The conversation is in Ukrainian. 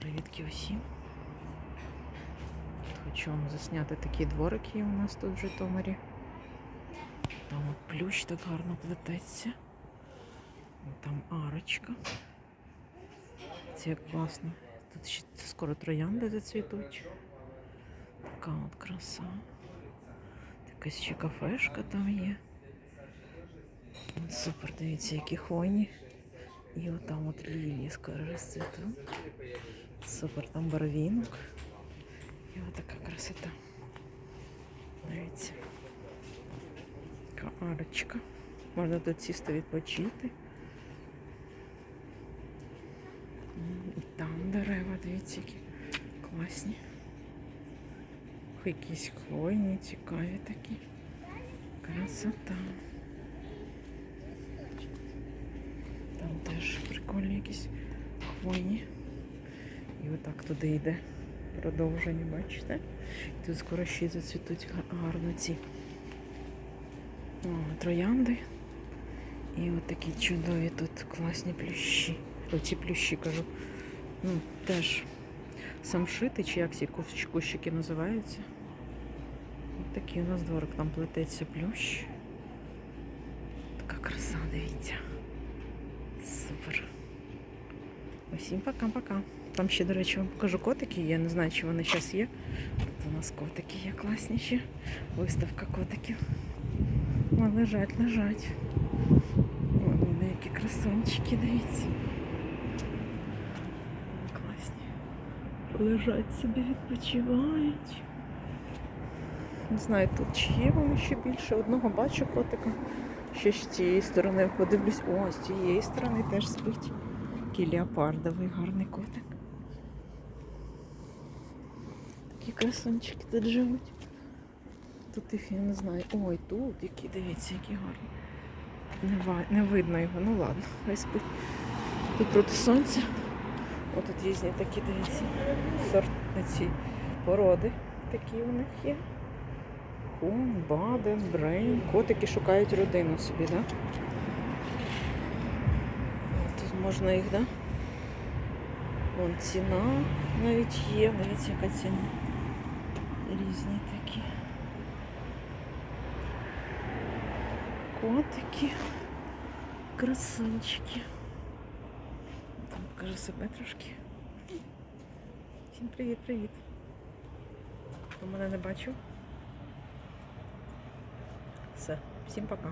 Привітки усім. Хочу вам засняти такі дворики у нас тут в Житомирі. Там от плющ так гарно плететься. Там арочка. Це як класно. Тут ще скоро троянди зацвітуть. Така от краса. Якась ще кафешка там є. Супер, дивіться, які хвойні. І отам от лілії скоро розцвітуть. Супер, там барвінок. І отака красота. Дивіться. Арочка. Можна тут сісти відпочити. І там дерева, дивіться, які класні. Якісь хвойні, цікаві такі. Красота. Теж прикольні якісь хвойні. І отак туди йде продовження, бачите? Тут скоро ще зацвітуть гарно ці о, троянди. І от такі чудові тут класні плющі. Оці плющі кажу. Ну, теж самшити, чи як ці кущики називаються. От такий у нас дворик, там плететься плющ. Така краса, дивіться. Супер. Усім пока-пока. Там ще, до речі, вам покажу котики. Я не знаю, чи вони зараз є. Тут у нас котики є класні ще. Виставка котиків. О, лежать, лежать. О, вони які красунчики, дивіться. Класні. Лежать собі, відпочивають. Не знаю, тут чи є вони ще більше. Одного бачу котика. Ще з цієї сторони подивлюсь. О, з цієї сторони теж спить. Такий леопардовий гарний котик. Такі красунчики тут живуть. Тут їх я не знаю. Ой, тут які, дивіться, які гарні. Не, не видно його, ну ладно, хай спить. Тут проти сонця. О, тут різні такі, дивіться, сорт ці породи такі у них є. Хум, баден, брейн. Котики шукають родину собі, так? Да? Тут можна їх, да? Вон ціна навіть є, навіть яка ціна. Різні такі. Котики. Красунчики. Там покажу себе трошки. Всім привіт-привіт. Хто мене не бачив? Все, всім пока.